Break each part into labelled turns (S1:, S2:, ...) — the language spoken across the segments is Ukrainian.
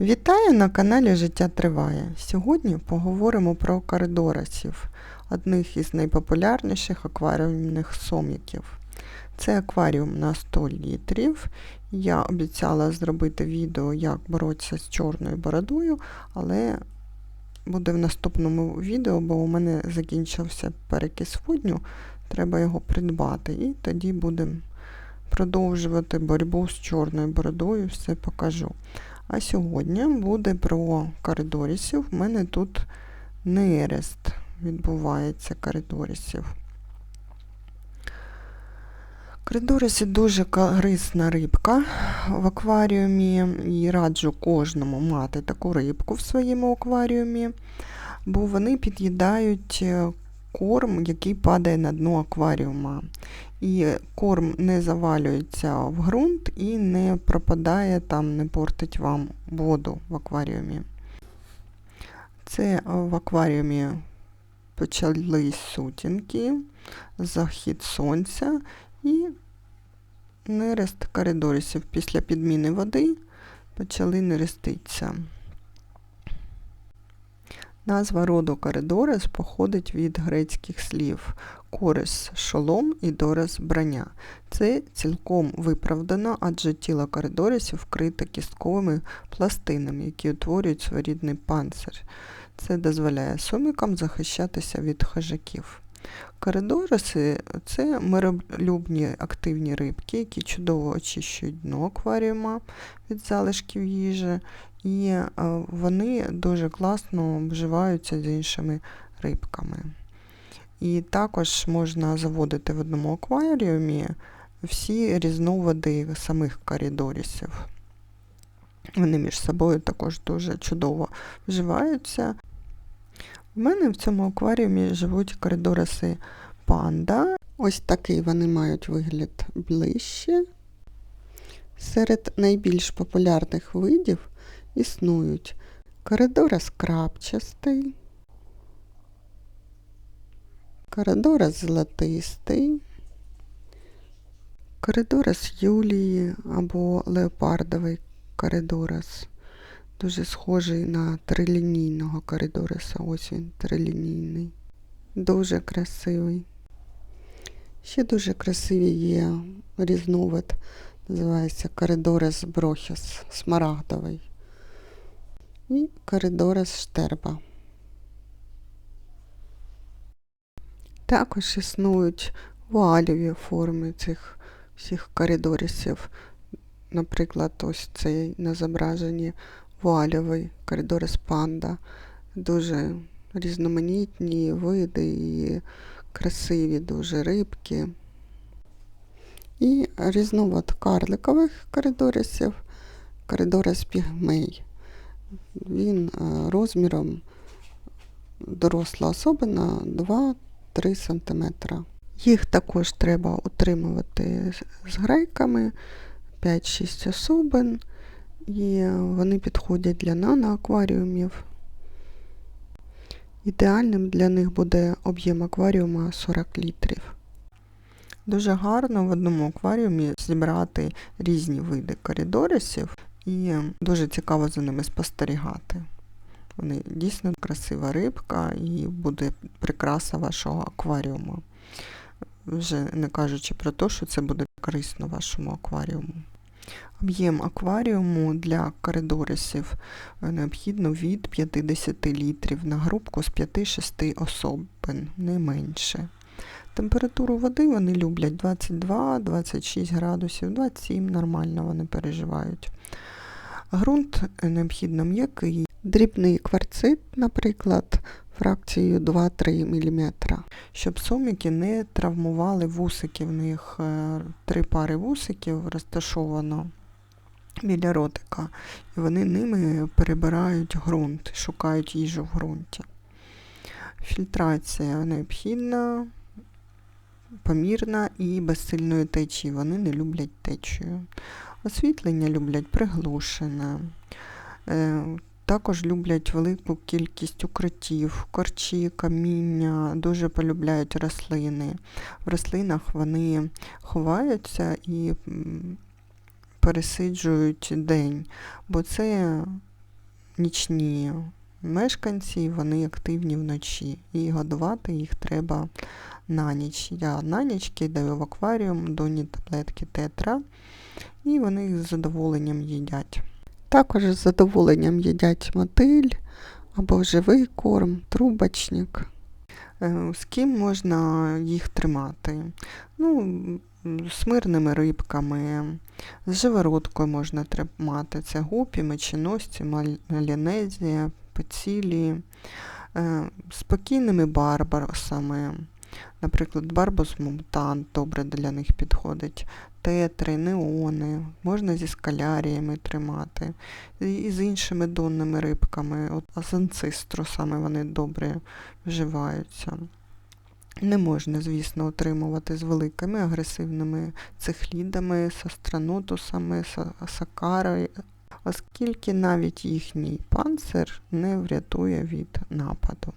S1: Вітаю на каналі Життя Триває. Сьогодні поговоримо про коридорасів, одних із найпопулярніших акваріумних соміків. Це акваріум на 100 літрів. Я обіцяла зробити відео, як боротися з чорною бородою, але буде в наступному відео, бо у мене закінчився перекис водню, треба його придбати. І тоді будемо продовжувати боротьбу з чорною бородою, все покажу. А сьогодні буде про коридорісів. У мене тут нерест відбувається коридорісів. Коридоріси дуже корисна рибка в акваріумі і раджу кожному мати таку рибку в своєму акваріумі, бо вони під'їдають е, корм, який падає на дно акваріума. І корм не завалюється в ґрунт і не пропадає там, не портить вам воду в акваріумі. Це в акваріумі почались сутінки, захід сонця і нерест коридорісів після підміни води почали нереститися. Назва роду коридорис походить від грецьких слів корис шолом і дорис броня. Це цілком виправдано, адже тіло коридорисів вкрите кістковими пластинами, які утворюють своєрідний панцир. Це дозволяє сомікам захищатися від хижаків. Коридориси це миролюбні активні рибки, які чудово очищують дно акваріума від залишків їжі, і е, вони дуже класно вживаються з іншими рибками. І також можна заводити в одному акваріумі всі різновиди самих коридорісів. Вони між собою також дуже чудово вживаються. У мене в цьому акваріумі живуть коридориси панда. Ось такий вони мають вигляд ближче. Серед найбільш популярних видів існують коридорис крапчастий, коридорис золотистий, коридорис Юлії або леопардовий коридорис. Дуже схожий на трилінійного коридориса. Ось він трилінійний. Дуже красивий. Ще дуже красиві є різновид, називається коридорис брохіс, смарагдовий. І коридорис штерба. Також існують вуаліві форми цих всіх коридорисів. Наприклад, ось цей на зображенні вуальовий коридорис панда. Дуже різноманітні види і красиві дуже рибки. І різновид карликових коридорисів, коридорис пігмей. Він е, розміром доросла особа на 2-3 см. Їх також треба утримувати з грейками 5-6 особин, і вони підходять для наноакваріумів. Ідеальним для них буде об'єм акваріума 40 літрів. Дуже гарно в одному акваріумі зібрати різні види коридорисів і дуже цікаво за ними спостерігати. Вони дійсно красива рибка і буде прикраса вашого акваріуму. Вже не кажучи про те, що це буде корисно вашому акваріуму. Об'єм акваріуму для коридорисів необхідно від 50 літрів на грубку з 5-6 особин, не менше. Температуру води вони люблять 22-26 градусів, 27 нормально вони переживають. Грунт необхідно м'який, дрібний кварцит, наприклад, фракцією 2-3 мм, щоб соміки не травмували вусики. В них е, три пари вусиків розташовано біля ротика, і вони ними перебирають ґрунт, шукають їжу в ґрунті. Фільтрація необхідна, помірна і без сильної течії. Вони не люблять течію. Освітлення люблять приглушене. Е, також люблять велику кількість укриттів, корчі, каміння, дуже полюбляють рослини. В рослинах вони ховаються і пересиджують день, бо це нічні мешканці, вони активні вночі. І годувати їх треба на ніч. Я на ніч кидаю в акваріум доні таблетки тетра, і вони їх з задоволенням їдять. Також з задоволенням їдять мотиль або живий корм, трубочник. Е, З ким можна їх тримати? Ну, з мирними рибками, з живородкою можна тримати. Це гупі, меченосці, малінезія, пецілі, е, спокійними барбаросами. Наприклад, барбос мутант добре для них підходить, тетри, неони, можна зі скаляріями тримати, і з іншими донними рибками, от азанциструсами вони добре вживаються. Не можна, звісно, отримувати з великими агресивними цихлідами, састранотусами, сакарою, оскільки навіть їхній панцир не врятує від нападу.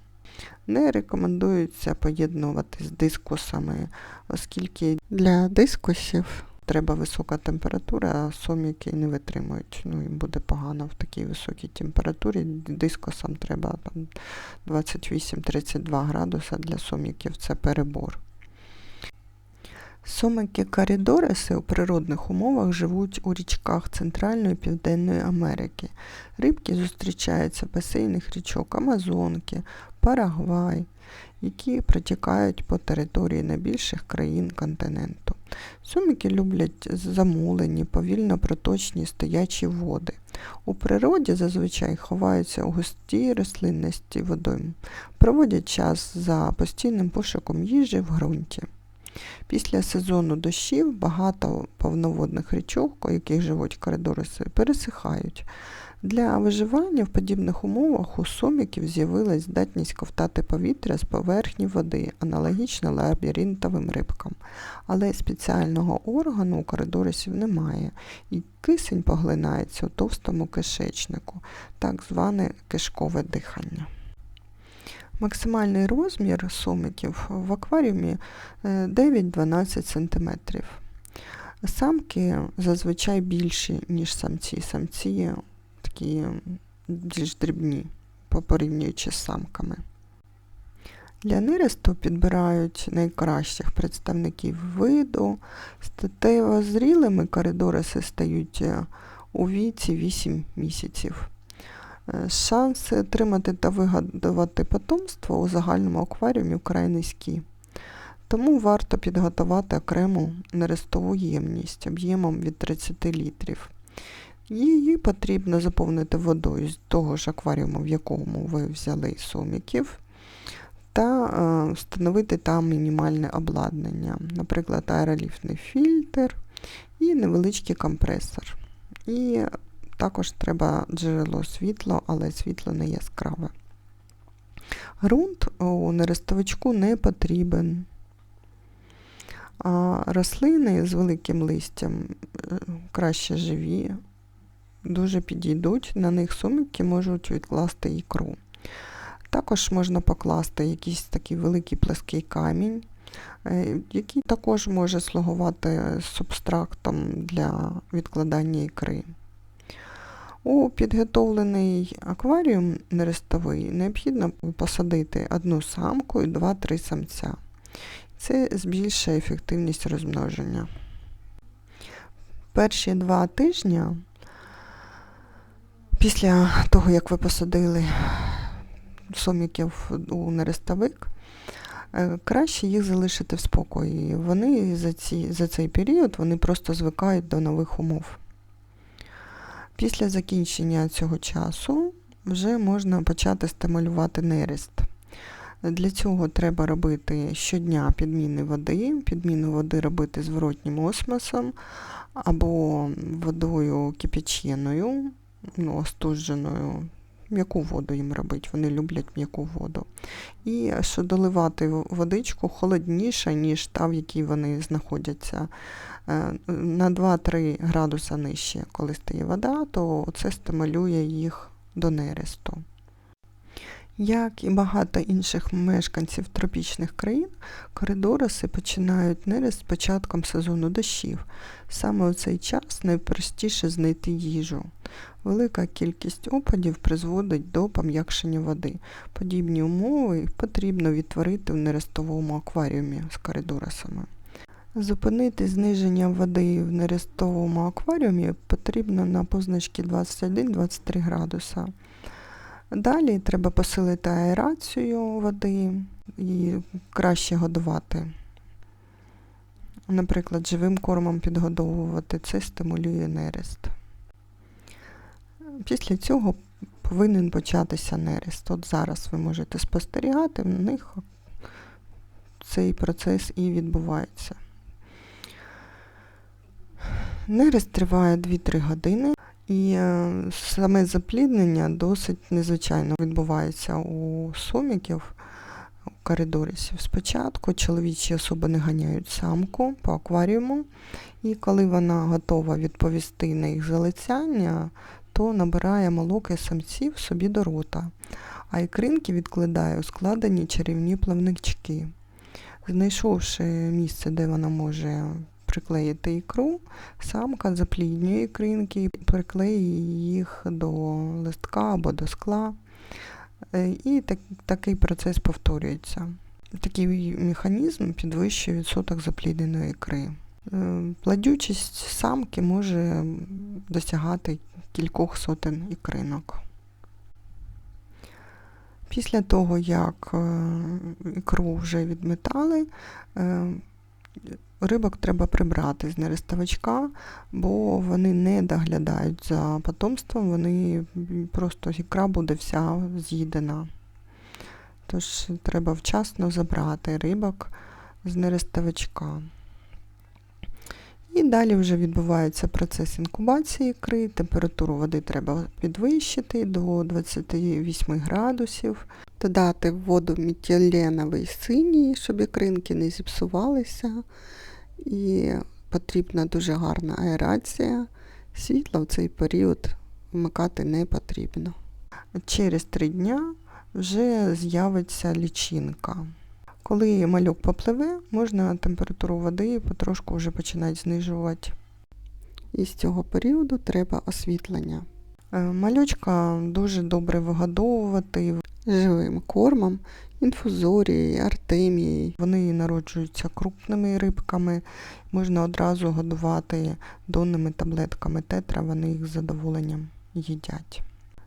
S1: Не рекомендується поєднувати з дискусами, оскільки для дискусів треба висока температура, а соміки не витримують. Ну, їм буде погано в такій високій температурі. Дискусам треба 28-32 градуса для соміків це перебор. Сомики коридориси у природних умовах живуть у річках Центральної і Південної Америки. Рибки зустрічаються в басейнах річок Амазонки, Парагвай, які протікають по території найбільших країн континенту. Сомики люблять замулені, повільно проточні стоячі води. У природі зазвичай ховаються у густій рослинності водойм, проводять час за постійним пошуком їжі в ґрунті. Після сезону дощів багато повноводних річок, у яких живуть коридориси, пересихають. Для виживання в подібних умовах у соміків з'явилась здатність ковтати повітря з поверхні води, аналогічно лабіринтовим рибкам. Але спеціального органу у коридорисів немає, і кисень поглинається у товстому кишечнику, так зване кишкове дихання. Максимальний розмір сомиків в акваріумі 9-12 см. Самки зазвичай більші, ніж самці. Самці такі більш дрібні, порівнюючи з самками. Для нересту підбирають найкращих представників виду. Статево зрілими коридориси стають у віці 8 місяців. Е, шанси отримати та вигадувати потомство у загальному акваріумі вкрай низькі. Тому варто підготувати окрему нерестову ємність об'ємом від 30 літрів. Її потрібно заповнити водою з того ж акваріуму, в якому ви взяли соміків, та е, встановити там мінімальне обладнання, наприклад, аероліфний фільтр і невеличкий компресор. І також треба джерело світла, але світло не яскраве. Грунт у нерестовичку не потрібен. А рослини з великим листям е, краще живі, дуже підійдуть, на них суміки можуть відкласти ікру. Також можна покласти якийсь такий великий плаский камінь, е, який також може слугувати субстрактом для відкладання ікри. У підготовлений акваріум нерестовий необхідно посадити одну самку і 2-3 самця. Це збільшує ефективність розмноження. Перші два тижні після того, як ви посадили соміків у нерестовик, е, краще їх залишити в спокої. Вони за, ці, за цей період вони просто звикають до нових умов. Після закінчення цього часу вже можна почати стимулювати нерест. Для цього треба робити щодня підміни води, підміну води робити зворотнім осмосом або водою кипяченою, ну, остуженою. М'яку воду їм робити, вони люблять м'яку воду. І що доливати водичку холодніше, ніж та, в якій вони знаходяться. Е, на 2-3 градуса нижче, коли стає вода, то це стимулює їх до нересту. Як і багато інших мешканців тропічних країн, коридориси починають нерест з початком сезону дощів. Саме у цей час найпростіше знайти їжу. Велика кількість опадів призводить до пом'якшення води. Подібні умови потрібно відтворити в нерестовому акваріумі з коридорисами. Зупинити зниження води в нерестовому акваріумі потрібно на позначці 21-23 градуса. Далі треба посилити аерацію води і краще годувати. Наприклад, живим кормом підгодовувати, це стимулює нерест. Після цього повинен початися нерест. От зараз ви можете спостерігати, в них цей процес і відбувається. Нерест триває 2-3 години. І е, саме запліднення досить незвичайно відбувається у соміків, у коридорісів. Спочатку чоловічі особи не ганяють самку по акваріуму, і коли вона готова відповісти на їх залицяння, то набирає молоки самців собі до рота, а ікринки відкладає у складені чарівні плавнички. Знайшовши місце, де вона може приклеїти ікру, самка запліднює ікринки і приклеює їх до листка або до скла. Е, і так, такий процес повторюється. Такий механізм підвищує відсоток заплідненої ікри. Е, Плодючість самки може досягати кількох сотень ікринок. Після того, як е, ікру вже відметали, рибок треба прибрати з нерестовичка, бо вони не доглядають за потомством, вони просто ікра буде вся з'їдена. Тож треба вчасно забрати рибок з нерестовичка. І далі вже відбувається процес інкубації ікри, температуру води треба підвищити до 28 градусів, додати в воду мітіленовий синій, щоб ікринки не зіпсувалися. І потрібна дуже гарна аерація. Світло в цей період вмикати не потрібно. Через три дня вже з'явиться лічинка. Коли мальок попливе, можна температуру води потрошку вже починати знижувати. І з цього періоду треба освітлення. Е, мальочка дуже добре вигодовувати живим кормом, інфузорією, артемією. Вони народжуються крупними рибками, можна одразу годувати донними таблетками тетра, вони їх з задоволенням їдять.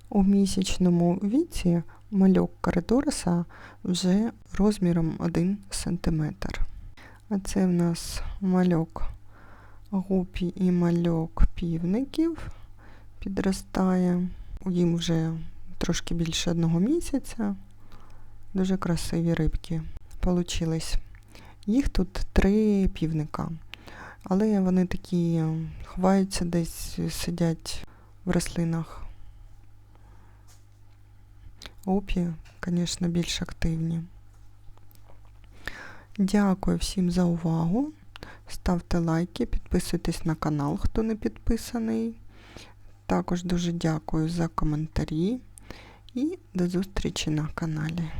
S1: У місячному віці мальок коридориса вже розміром 1 см. А це в нас мальок гупі і мальок півників підростає. Їм вже трошки більше одного місяця. Дуже красиві рибки получились. Їх тут три півника. Але вони такі ховаються десь, сидять в рослинах. Опі, звісно, більш активні. Дякую всім за увагу. Ставте лайки, підписуйтесь на канал, хто не підписаний. Також дуже дякую за коментарі і до зустрічі на каналі.